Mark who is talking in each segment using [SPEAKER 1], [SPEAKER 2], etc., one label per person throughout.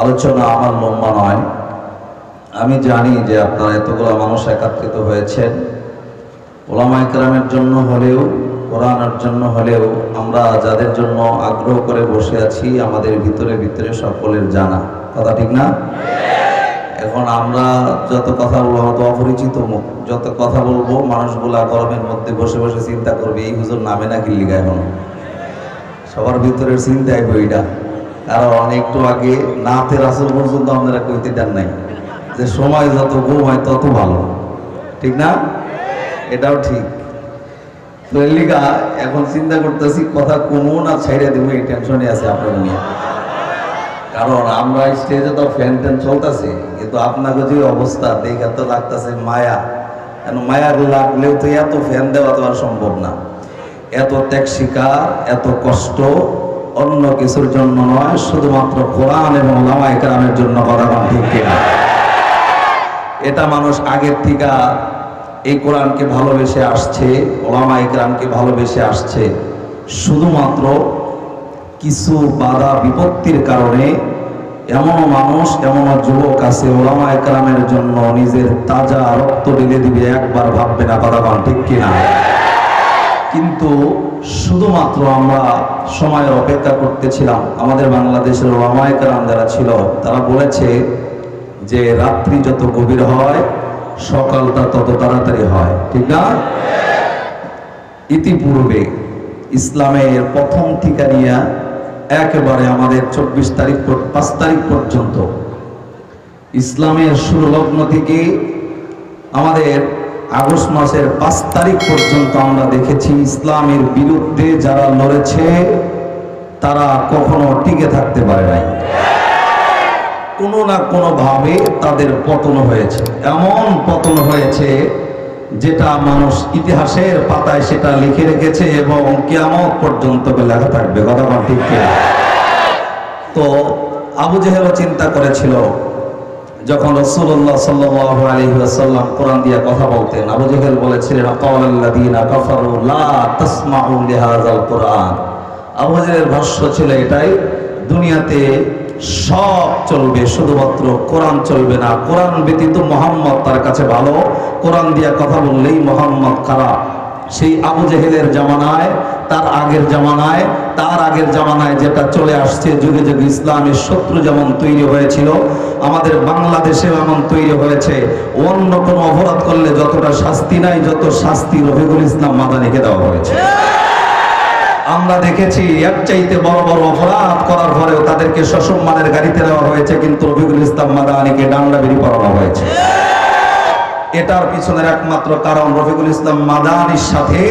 [SPEAKER 1] আলোচনা আমার লম্বা নয়। আমি জানি যে আপনারা এতগুলো মানুষ একত্রিত হয়েছেন। ওলামাই কেরামের জন্য হলেও, কোরআনের জন্য হলেও আমরা যাদের জন্য আগ্রহ করে বসে আছি, আমাদের ভিতরে ভিতরে সকলের জানা। কথা ঠিক না? এখন আমরা যত কথা বলব হয়তো অপরিচিত মুখ। যত কথা বলব, মানুষগুলা গরমের মধ্যে বসে বসে চিন্তা করবে, এই হুজুর নামে না কিল্লিগা এখন? সবার ভিতরের চিন্তাই বইটা। কারণ একটু আগে নাতে রাসুল পর্যন্ত আপনারা কইতে দেন নাই। যে সময় যত ঘুমায় তত ভালো। ঠিক না? এটাও ঠিক। লিগা এখন চিন্তা করতেছি, কথা কমু না ছাইড়ে দেবো এই টেনশনে আছে আপনার নিয়ে। কারণ আমরা স্টেজে তো ফ্যান ট্যান চলতেছে, কিন্তু আপনাকে যে অবস্থা, দেখে তো লাগতেছে মায়া। কেন মায়া লাগলেও তো এত ফ্যান দেওয়া তো আর সম্ভব না। এত ত্যাগ শিকার এত কষ্ট অন্য কিছুর জন্য নয়, শুধুমাত্র কোরআন এবং লামাই কালামের জন্য বলা ঠিক কিনা? এটা মানুষ আগের থেকে এই কোরআনকে ভালোবেসে আসছে ওলামা ইকরামকে ভালোবেসে আসছে। শুধুমাত্র কিছু বাধা বিপত্তির কারণে এমন মানুষ এমন যুবক আছে ওলামা ইকরামের জন্য নিজের তাজা রক্ত ঢেলে দিবে, একবার ভাববে না কথা ঠিক কিনা? কিন্তু শুধুমাত্র আমরা সময়ের অপেক্ষা করতেছিলাম। আমাদের বাংলাদেশের ওলামা একরাম যারা ছিল, তারা বলেছে যে রাত্রি যত গভীর হয়, সকালটা তত তাড়াতাড়ি হয়। ঠিক না? ইতিপূর্বে ইসলামের প্রথম ঠিকানিয়া একেবারে আমাদের চব্বিশ তারিখ পাঁচ তারিখ পর্যন্ত ইসলামের শুরু লগ্ন থেকে আমাদের আগস্ট মাসের পাঁচ তারিখ পর্যন্ত আমরা দেখেছি ইসলামের বিরুদ্ধে যারা লড়েছে, তারা কখনো টিকে থাকতে পারে নাই। কোনো না কোনো ভাবে তাদের পতন হয়েছে। এমন পতন হয়েছে যেটা মানুষ ইতিহাসের পাতায় সেটা লিখে রেখেছে এবং কিয়ামত পর্যন্ত লেখা থাকবে। কথা ঠিক তো আবু জেহেলও চিন্তা করেছিল যখন রসুল্লাহ সাল্লাহ আলী সাল্লাম কোরআন দিয়ে কথা বলতেন, আবু জেহেল বলেছিলেন "আকাওয়াল্লাযীনা কাফারু লা তাসমাউ লিহাযাল কুরআন। আবু ভাষ্য ছিল এটাই, দুনিয়াতে সব চলবে, শুধুমাত্র কোরআন চলবে না। কোরআন ব্যতীত মোহাম্মদ তার কাছে ভালো। কোরআন দিয়া কথা বললেই মোহাম্মদ খারাপ। সেই আবু জেহেলের জামানায়, তার আগের জামানায়, তার আগের জামানায় যেটা চলে আসছে, যুগে যুগে ইসলামের শত্রু যেমন তৈরি হয়েছিল, আমাদের বাংলাদেশেও এমন তৈরি হয়েছে, অন্য কোনো অপরাধ করলে যতটা শাস্তি নাই, যত শাস্তি রফিকুল ইসলাম মাদানিকে দেওয়া হয়েছে। আমরা দেখেছি এক চাইতে বড় বড় অপরাধ করার পরেও তাদেরকে সসম্মানের গাড়িতে দেওয়া হয়েছে, কিন্তু রফিকুল ইসলাম মাদানিকে ডান্ডা বেরি করানো হয়েছে। এটার পিছনের একমাত্র কারণ রফিকুল ইসলাম মাদানির সাথে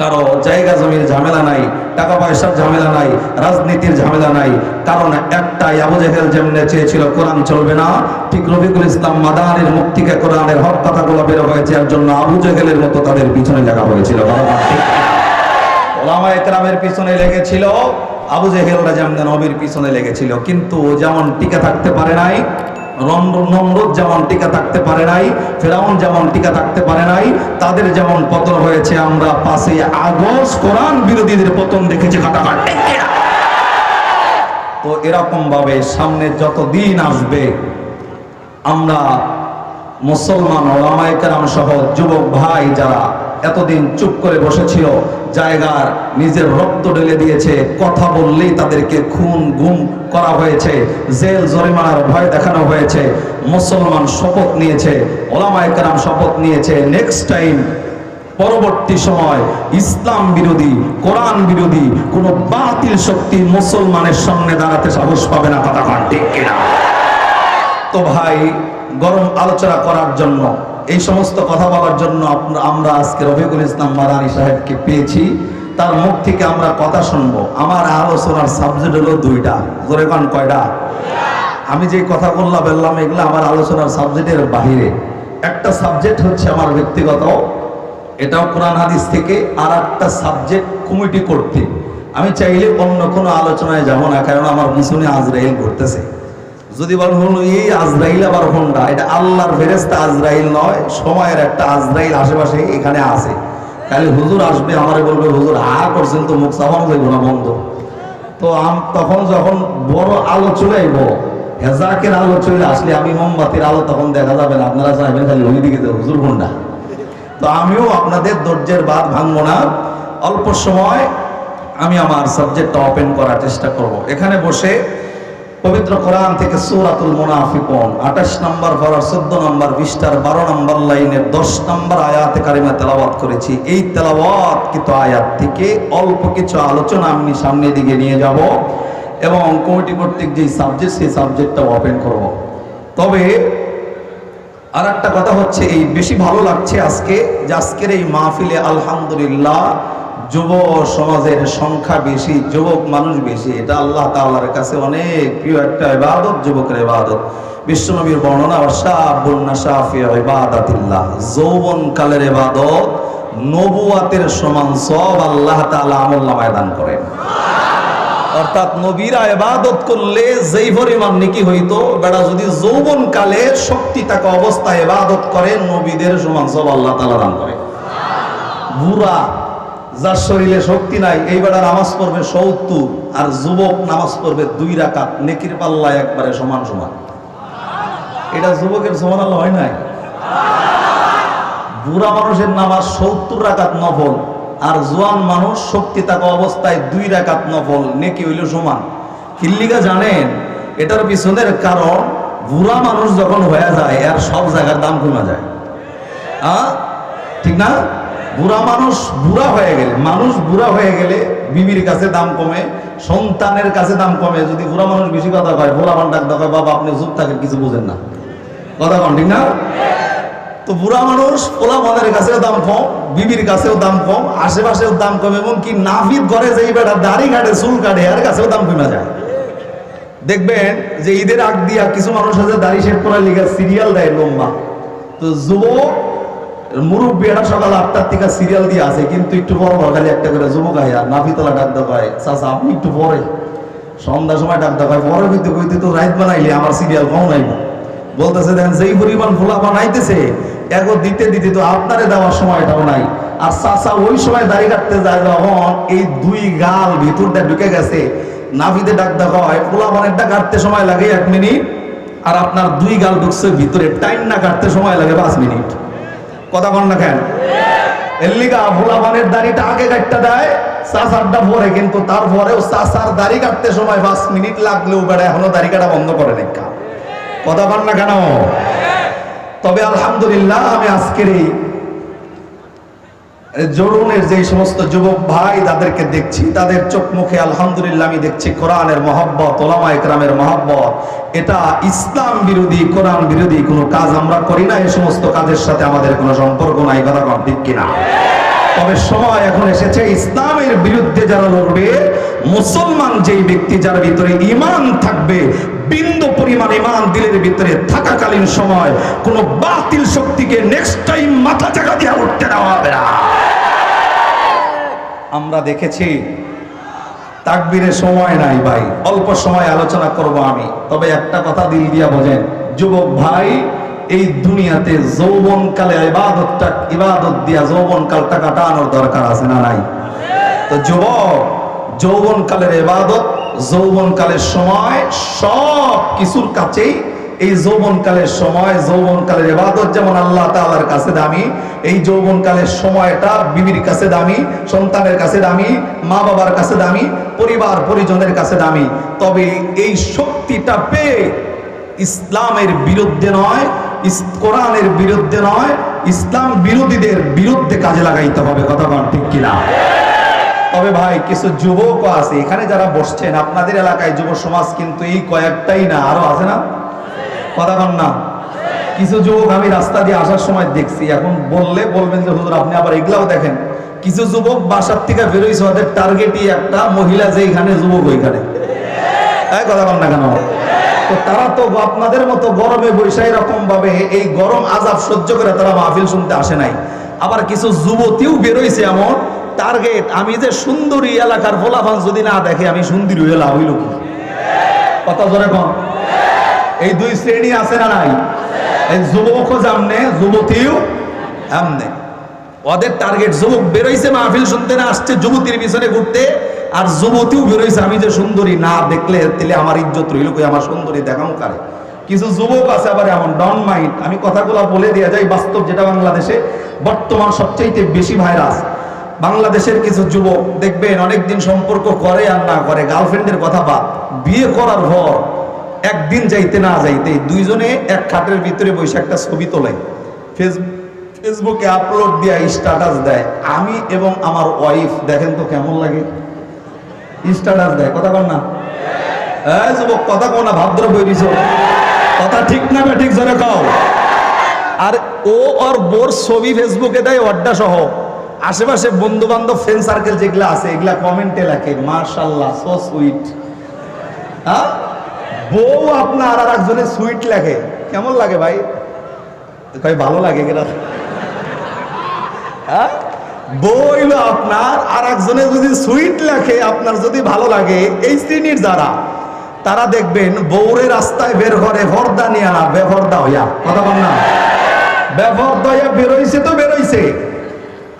[SPEAKER 1] কারও জায়গা জমির ঝামেলা নাই, টাকা পয়সার ঝামেলা নাই, রাজনীতির ঝামেলা নাই। কারণ একটাই, আবু জেহেল যেমনে চেয়েছিল, কোরআন চলবে না। ঠিক রফিকুল ইসলাম মাদানির মুখ থেকে কোরআনের হক কথাগুলো বের হয়েছে, এর জন্য আবু জেহেলের মতো তাদের পিছনে লাগা হয়েছিল। ওলামা একরামের পিছনে লেগেছিল, আবু জেহেলরা যেমন নবীর পিছনে লেগেছিল, কিন্তু যেমন টিকে থাকতে পারে নাই নমরুদ যেমন টিকে থাকতে পারে নাই, ফেরাউন যেমন টিকে থাকতে পারে নাই, তাদের যেমন পতন হয়েছে, আমরা পাশে আগস্ট কোরআন বিরোধীদের পতন দেখেছি ঘটাঘট। তো এরকম ভাবে সামনে যত আসবে, আমরা মুসলমান ওলামায়ে কেরাম সহ যুবক ভাই যারা এতদিন চুপ করে বসেছিল, জায়গার নিজের রক্ত ঢেলে দিয়েছে, কথা বললেই তাদেরকে খুন গুম করা হয়েছে, জেল জরিমানার ভয় দেখানো হয়েছে, মুসলমান শপথ নিয়েছে, ওলামায়ে কেরাম শপথ নিয়েছে নেক্সট টাইম পরবর্তী সময় ইসলাম বিরোধী, কোরআন বিরোধী, কোন বাতিল শক্তি মুসলমানের সামনে দাঁড়াতে সাহস পাবে না, কথা ঠিক কিনা? তো ভাই, গরম আলোচনা করার জন্য এই সমস্ত কথা বলার জন্য আমরা আজকে রফিকুল ইসলাম মারানি সাহেবকে পেয়েছি। তার মুখ থেকে আমরা কথা শুনব। আমার আলোচনার সাবজেক্ট হলো দুইটা। জোরে কান, কয়টা? আমি যে কথা বললাম বললাম, এগুলো আমার আলোচনার সাবজেক্টের বাহিরে। একটা সাবজেক্ট হচ্ছে আমার ব্যক্তিগত। এটাও কোরআন হাদিস থেকে। আর একটা সাবজেক্ট কমিটি করতে আমি চাইলে অন্য কোনো আলোচনায় যাব না, কারণ আমার পিছনে আজরাইল ঘুরতেছে। যদি বলেন এই আজরাইল, আবার হোন্ডা? এটা আল্লাহর ফেরেস্তা আজরাইল নয়, সময়ের একটা আজরাইল আশেপাশে এখানে আছে। খালি হুজুর আসবে, আমারে বলবে, হুজুর হা করছেন তো মুখ সাফানো যাইব না, বন্ধ। তো আম, তখন যখন বড় আলো চলে আইব, হেজাকের আলো চলে আসলে আমি মোমবাতির আলো তখন দেখা যাবে না। আপনারা চাইবেন খালি ওই দিকে হুজুর কোনটা তো আমিও আপনাদের ধৈর্যের বাদ ভাঙবো না। অল্প সময় আমি আমার সাবজেক্টটা ওপেন করার চেষ্টা করব। এখানে বসে পবিত্র কোরআন থেকে সূরাতুল মুনাফিকুন 28 নম্বর পড়ার 14 নম্বর বিশটার 12 নম্বর লাইনের 10 নম্বর আয়াতে কারিমা তেলাওয়াত করেছি। এই তেলাওয়াত কিন্তু আয়াত থেকে অল্প কিছু আলোচনা আমি সামনের দিকে নিয়ে যাব এবং কমিটি কর্তৃক যে সাবজেক্ট সেই সাবজেক্টটা ওপেন করব। তবে আর একটা কথা হচ্ছে, এই বেশি ভালো লাগছে আজকে যে আজকের এই মাহফিলে আলহামদুলিল্লাহ যুব সমাজের সংখ্যা বেশি, যুবক মানুষ বেশি, এটা আল্লাহ তাআলার কাছে অনেক প্রিয় একটা ইবাদত, যুবকের ইবাদত। বিশ্বনবীর বর্ণনা শাহুন নাশাফি ইবাদাতিল্লাহ যৌবন কালের ইবাদত, নবুয়াতের সমান সব আল্লাহ তাআলা আমল নামায় দান করেন। অর্থাৎ নবীরা এবাদত করলে যেই পরিমাণ নেকি হইতো, বেড়া যদি যৌবন কালে শক্তি থাকা অবস্থায় এবাদত করে, নবীদের সমান সব আল্লাহ তাআলা দান করে। বুড়া যার শরীরে শক্তি নাই, এইবার নামাজ পড়বে সত্তর, আর যুবক নামাজ পড়বে দুই রাকাত, নেকির পাল্লা একবারে সমান সমান। এটা যুবকের সমান আল্লাহ হয় নাই? বুড়া মানুষের নামাজ সত্তর রাকাত নফল, আর জোয়ান মানুষ শক্তি থাকা অবস্থায় দুই রাকাত নফল, নেকি হইল সমান। কিল্লিকা জানেন, এটার পিছনের কারণ, বুড়া মানুষ যখন হয়ে যায়, আর সব জায়গার দাম কমে যায়? ঠিক না? বুড়া মানুষ বুড়া হয়ে গেলে, মানুষ বুড়া হয়ে গেলে বিবির কাছে দাম কমে, সন্তানের কাছে দাম কমে। যদি বুড়া মানুষ বেশি কথা কয়, বুড়া মান ডাক দেখায় বাবা, আপনি চুপ থাকেন, কিছু বুঝেন না। কথা কন, ঠিক না? তো বুড়া মানুষ পোলা মানের কাছেও দাম কম, বিবির কাছেও দাম কম, আশেপাশেও দাম কম, এমনকি নাফিদ ঘরে যেই বেটা দাড়ি কাটে, চুল কাটে, এর কাছেও দাম কমে যায়। দেখবেন যে ঈদের আগ দিয়া কিছু মানুষ আছে, দাড়ি শেভ করার লিগে সিরিয়াল দেয় লম্বা। তো যুবক মুরব্বী এটা সকাল আটটার থেকে সিরিয়াল দিয়ে আছে কিন্তু একটু পর খালি একটা করে যুবক আয় আর নাফিতলা ডাক দেখায়, চাচা, আপনি একটু পরে। সন্ধ্যার সময় ডাক দেখায় পরে কইতে কইতে তো রাইত বানাইলে আমার সিরিয়াল কম নাইব বলতেছে, দেখেন, যেই পরিমাণ ফোলা বানাইতেছে, এগো দিতে দিতে তো আপনারে দেওয়ার সময়টাও নাই। আর চাচা ওই সময় দাড়ি কাটতে যায় যখন এই দুই গাল ভিতরটা ঢুকে গেছে, নাভিতে ডাক দেখা হয় পোলা বানেরটা কাটতে সময় লাগে এক মিনিট, আর আপনার দুই গাল ঢুকছে ভিতরে টাইম না কাটতে সময় লাগে পাঁচ মিনিট। কথা বল না কেন? এল্লিগা ভোলাবানের দাড়িটা আগে কাটতে দেয় চাষারটা পরে, কিন্তু তারপরেও চাষার দাড়ি কাটতে সময় পাঁচ মিনিট লাগলেও বেড়া এখনও দাড়ি কাটা বন্ধ করে দেখা কথা বল না কেন? তবে আলহামদুলিল্লাহ, আমি আজকের এই জরুনের যে সমস্ত যুবক ভাই তাদেরকে দেখছি, তাদের চোখ মুখে আলহামদুলিল্লাহ আমি দেখছি কোরআনের মহব্বত, ওলামা একরামের মহব্বত। এটা ইসলাম বিরোধী, কোরআন বিরোধী কোনো কাজ আমরা করি না এই সমস্ত কাজের সাথে আমাদের কোনো সম্পর্ক নাই, কথা ঠিক কিনা? তবে সময় এখন এসেছে ইসলামের বিরুদ্ধে যারা লড়বে, মুসলমান যেই ব্যক্তি যার ভিতরে ইমান থাকবে, বিন্দু পরিমাণ ইমান দিলের ভিতরে থাকাকালীন সময় কোন বাতিল শক্তিকে নেক্সট টাইম মাথা চাকা দিয়ে উঠতে দেওয়া হবে না। আমরা দেখেছি তাকবীরের সময় নাই ভাই, অল্প সময় আলোচনা করব আমি। তবে একটা কথা দিল দিয়া বোঝেন, যুবক ভাই এই দুনিয়াতে যৌবন কালে ইবাদতটা, ইবাদত দিয়া যৌবন কালটা কাটানোর দরকার আছে না নাই? তো যুবক যৌবন কালের ইবাদত যৌবন কালের সময় সব কিছুর কাছেই এই যৌবন কালের সময় যৌবন কালের ইবাদত যেমন আল্লাহ তাআলার কাছে দামি, এই যৌবন কালের সময়টা বিবির কাছে দামি, সন্তানের কাছে দামি মা বাবার কাছে দামি, পরিবার পরিজনের কাছে দামি। তবে এই শক্তিটা পেয়ে ইসলামের বিরুদ্ধে নয় কোরআনের বিরুদ্ধে নয়, ইসলাম বিরোধীদের বিরুদ্ধে কাজে লাগাইতে হবে, কথা বল ঠিক কিনা? তবে ভাই, কিছু যুবকও আছে, এখানে যারা বসছেন, আপনাদের এলাকায় যুব সমাজ কিন্তু এই কয়েকটাই না, আরও আছে না? কথা বল না। কিছু যুবক আমি রাস্তা দিয়ে আসার সময় দেখছি, এখন বললে বলবেন যে, হুজুর, আপনি আবার এগুলাও দেখেন। কিছু যুবক বাসার থেকে বেরোইছে ওদের টার্গেটই একটা মহিলা যে এখানে যুবক ওইখানে। কথা বল না কেন? তারা তো আপনাদের মতো গরমে বৈশা এরকম ভাবে এই গরম আজাব সহ্য করে তারা মাহফিল শুনতে আসে নাই। আবার কিছু যুবতীও বেরোইছে এমন টার্গেট আমি যে সুন্দরী এলাকার ফলাফল যদি না দেখে, আমি সুন্দরী হইলা, হইল কি? কথা জোরে কম এই দুই শ্রেণি আছে না নাই? এই যুবকও জামনে যুবতীও এমনে ওদের টার্গেট যুবক বেরোইছে মাহফিল শুনতে না, আসছে যুবতীর পিছনে ঘুরতে। আর যুবতীও বেরোইছে আমি যে সুন্দরী, না দেখলে তাহলে আমার ইজ্জত রইল কই, আমার সুন্দরী দেখাও কারে? কিছু যুবক আছে আবার এমন ডন মাইন্ড আমি কথাগুলো বলে দেওয়া যাই বাস্তব যেটা বাংলাদেশে বর্তমান সবচাইতে বেশি ভাইরাস। বাংলাদেশের কিছু যুবক, দেখবেন অনেকদিন সম্পর্ক করে আর না করে গার্লফ্রেন্ডের কথা বাদ। বিয়ে করার পর, একদিন যাইতে না যাইতে দুইজনে এক খাটের ভিতরে বসে একটা ছবি তোলে। ফেসবুকে আপলোড দিয়া স্ট্যাটাস দেয়। আমি এবং আমার ওয়াইফ দেখেন তো কেমন লাগে? স্ট্যাটাস দেয়। কথা কর না। এই যুবক, কথা কও না ভাদ্র বইরিছ কথা ঠিক না বে ঠিক জোরে কও। আর ও ওর বোর ছবি ফেসবুকে দেয়, অড্ডা সহ। আশেপাশে বন্ধু বান্ধব ফ্রেন্ড সার্কেল যেগুলো আছে, এগুলা কমেন্টে লেখে মার্শাল্লাহ সো সুইট হ্যাঁ? বউ আপনার আর একজনের সুইট লেখে। কেমন লাগে ভাই? কই ভালো লাগে কিনা? হ্যাঁ? বউ হইল আপনার আর একজনের যদি সুইট লেখে, আপনার যদি ভালো লাগে, এই শ্রেণির যারা, তারা দেখবেন বউরে রাস্তায় বের করে, ভর্দা নিয়ে না বেভর্দা হইয়া। কথা বল না। বেভর্দা হইয়া বেরোইছে তো বেরোইছে।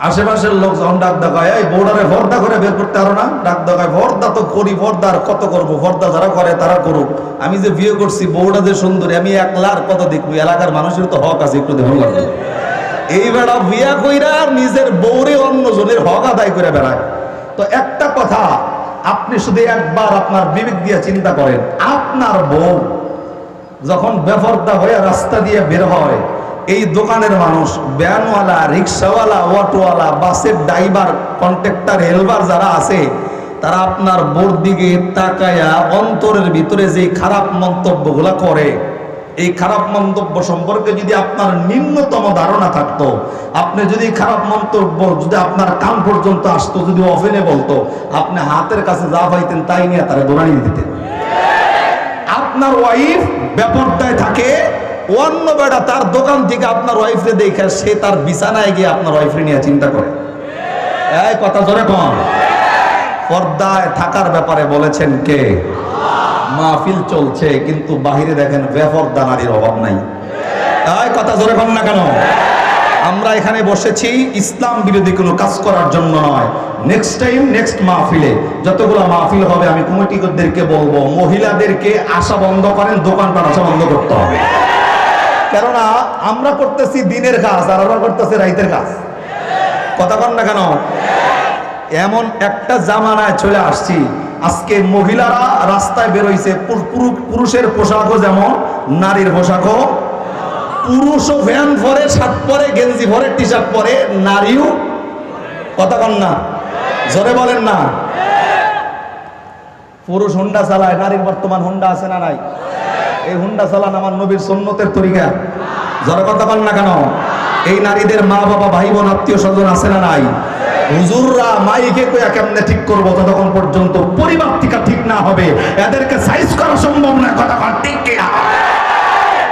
[SPEAKER 1] আশেপাশের লোক যখন ডাক দেখায়, এই বউডারে ভর্দা করে বের করতে পারো না? ডাক দেখায়, ভর্দা তো করি, ভর্দা আর কত করব? ভর্দা যারা করে, তারা করুক। আমি যে বিয়ে করছি, বউটা যে সুন্দরী, আমি একলার কত দেখব? এলাকার মানুষের তো হক আছে, একটু দেখুন। লাগবে এই বেড়া বিয়া কইরা নিজের বৌরে অন্য জনের হক আদায় করে বেড়ায়। তো একটা কথা, আপনি শুধু একবার আপনার বিবেক দিয়ে চিন্তা করেন, আপনার বউ যখন বেফর্দা হয়ে রাস্তা দিয়ে বের হয়, এই দোকানের মানুষ ব্যানওয়ালা রিক্সাওয়ালা, অটোওয়ালা, বাসের ড্রাইভার, কন্ট্রাক্টর হেলবার যারা আছে, তারা আপনার বোর দিকে তাকায়া অন্তরের ভিতরে যে খারাপ মন্তব্যগুলা করে এই খারাপ মন্তব্য সম্পর্কে যদি আপনার নিম্নতম ধারণা থাকতো, আপনি যদি খারাপ মন্তব্য যদি আপনার কান পর্যন্ত আসতো, যদি অফেনে বলতো, আপনি হাতের কাছে যা পাইতেন তাই নিয়ে তারা দৌড়ানি দিতেন। আপনার ওয়াইফ ব্যাপারটায় থাকে, অন্য বেড়া তার দোকান থেকে আপনার ওয়াইফরে দেখে সে তার বিছানায় গিয়ে আপনার ওয়াইফরে নিয়ে চিন্তা করে। এই কথা জোরে কম পর্দায় থাকার ব্যাপারে বলেছেন কে? মাহফিল চলছে, কিন্তু বাহিরে দেখেন বেপর্দা নারীর অভাব নাই। এই কথা জোরে কম না কেন? আমরা এখানে বসেছি ইসলাম বিরোধী কোনো কাজ করার জন্য নয়। নেক্সট টাইম নেক্সট মাহফিলে যতগুলো মাহফিল হবে, আমি কমিটিদেরকে বলব, মহিলাদেরকে আশা বন্ধ করেন, দোকানপাট আসা বন্ধ করতে হবে। কেননা, আমরা করতেছি দিনের কাজ, আর ওরা করতেছে রাইতের কাজ। কথা কন না কেন? এমন একটা জামানায় চলে আসছি। আজকে মহিলারা রাস্তায় বেরোইছে পুরু- পুরু- পুরুষের পোশাকও যেমন, নারীর পোশাকও। পুরুষও ভ্যান ভরে, শার্ট পরে, গেঞ্জি ভরে টি শার্ট পরে, নারীও। কথা কন না। জোরে বলেন না। পুরুষ হুন্ডা চালায়, নারীর বর্তমান হুন্ডা আছে না নাই? এই হুন্ডা চালান আমার নবীর সন্ন্যতের তরিকা। জোরে কথা কন না কেন? এই নারীদের মা বাবা ভাই বোন আত্মীয় স্বজন আছে না নাই? হুজুররা মাইকে কইয়া কেমনে ঠিক করব ততক্ষণ পর্যন্ত পরিবার টিকা ঠিক না হবে? এদেরকে সাইজ করা সম্ভব না, কথা ঠিক?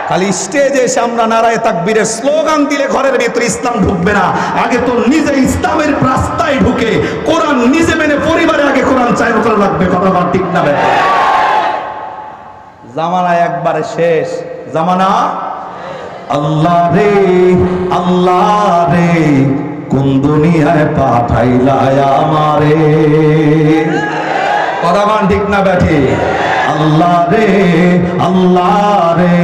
[SPEAKER 1] খালি স্টেজে এসে আমরা নারায় তাকবীরের স্লোগান দিলে ঘরের ভিতরে ইসলাম ঢুকবে না। আগে তো নিজে ইসলামের রাস্তায় ঢুকে কোরআন নিজে মেনে পরিবারে আগে কোরআন চাই করে রাখবে, কথা ঠিক না? জামানা একবারে শেষ। জামানা? আল্লাহ রে আল্লাহ রে। কোন দুনিয়ায় পাঠাইলায় আমারে? কথা ঠিক না বেঠি? আল্লাহ রে আল্লাহ রে,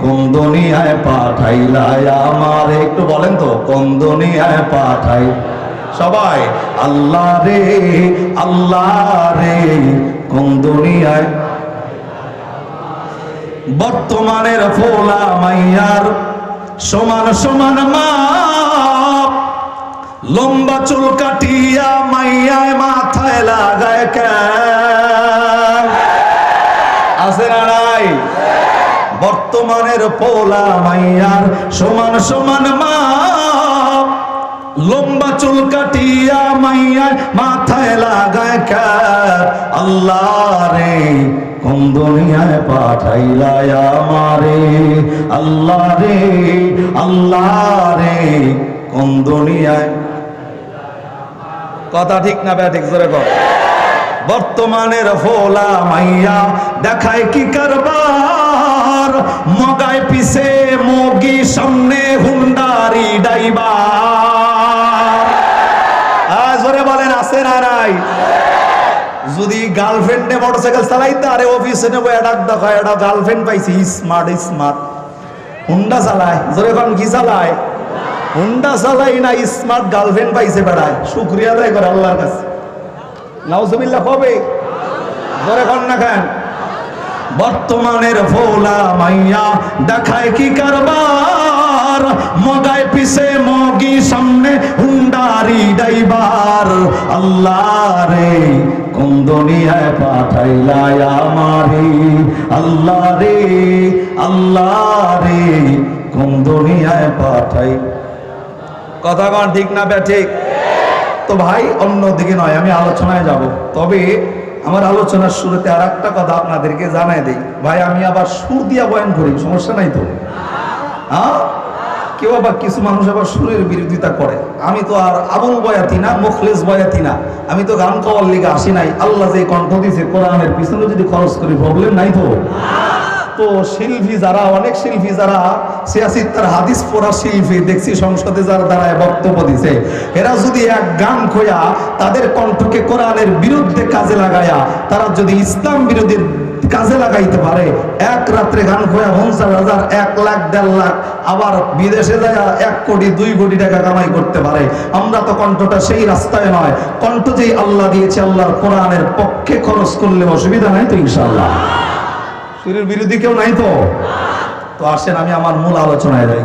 [SPEAKER 1] কোন দুনিয়ায় পাঠাইলায় আমারে? একটু বলেন তো, কোন দুনিয়ায় পাঠাই? সবাই, আল্লাহ রে আল্লাহ রে, কোন দুনিয়ায়? বর্তমানের ফোলা মাইয়ার সমান সমান মাপ লম্বা চুল কাটিয়া মাইয়ায় মাথায় লাগায়। আছে না নাই বর্তমানের পোলা মাইয়ার সমান সমান মা লম্বা চুল কাটিয়া মাইয়ার মাথায় লাগায় ক্যাপ। আল্লাহ রে কোন দুনিয়ায় পাঠাইলায় আমারে আল্লাহ রে আল্লাহ রে কোন দুনিয়ায় কথা ঠিক না ব্যা ঠিক জোরে কর বর্তমানের ফোলা মাইয়া দেখায় কি কারবার? মগায় পিছে মগি সামনে হুন্ডারি ডাইবার আ, জোরে বলেন আছে না নাই?
[SPEAKER 2] যদি গার্লফ্রেন্ডে মোটরসাইকেল চালাইতে আরে অফিসে নেব এটা দেখা এটা গার্লফ্রেন্ড পাইছি স্মার্ট স্মার্ট। হুন্ডা চালায় জোরে কোন কি চালায়? হুন্ডা চালাই না স্মার্ট গার্লফ্রেন্ড পাইছে বেড়ায়। শুক্রিয়া আদায় করে আল্লাহর কাছে। নাউজুবিল্লাহ, কবে? জোরে কোন না খান। বর্তমানের ফোলা মাইয়া, দেখায় কি কারবার? মগায় পিছে মগি সামনে হুন্ডারি ডাইবার আল্লাহ রে কোন দুনিয়ায় পাঠাইলাই আমারে? আল্লাহ রে আল্লাহ রে কোন দুনিয়ায় পাঠাই কথা কন ঠিক না বে ঠিক? তো ভাই অন্যদিকে নয়, আমি আলোচনায় যাব। তবে আমার আলোচনার শুরুতে আর একটা কথা আপনাদেরকে জানাই দেই। ভাই, আমি আবার সুর দিয়া বয়ান করি, সমস্যা নাই তো? হ্যাঁ? কেউ আবার কিছু মানুষ আবার সুরের বিরোধিতা করে। আমি তো আর আবুল বয়াতি না, মুখলেস বয়াতি না। আমি তো গান কওয়ার লিগে আসি নাই। আল্লাহ যে কণ্ঠ দিছে, কোরআনের পিছনে যদি খরচ করি প্রবলেম নাই তো? তো শিল্পী যারা, অনেক শিল্পী যারা সিয়াসি তার হাদিস পড়া শিল্পী, দেখছি সংসদে যারা দাঁড়ায় বক্তব্য দিছে, এরা যদি এক গান খোয়া, তাদের কণ্ঠকে কোরআনের বিরুদ্ধে কাজে লাগায়া, তারা যদি ইসলাম বিরোধীর কাজে লাগাইতে পারে, এক রাত্রে গান খোয়া পঞ্চাশ হাজার, এক লাখ, দেড় লাখ, আবার বিদেশে যায় এক কোটি, দুই কোটি টাকা কামাই করতে পারে, আমরা তো কণ্ঠটা সেই রাস্তায় নয়, কণ্ঠ যেই আল্লাহ দিয়েছে আল্লাহর কোরআনের পক্ষে খরচ করলে অসুবিধা নাই তো ইনশাল্লাহ সুরের বিরোধী কেউ নাই তো তো আসেন আমি আমার মূল আলোচনায় যাই।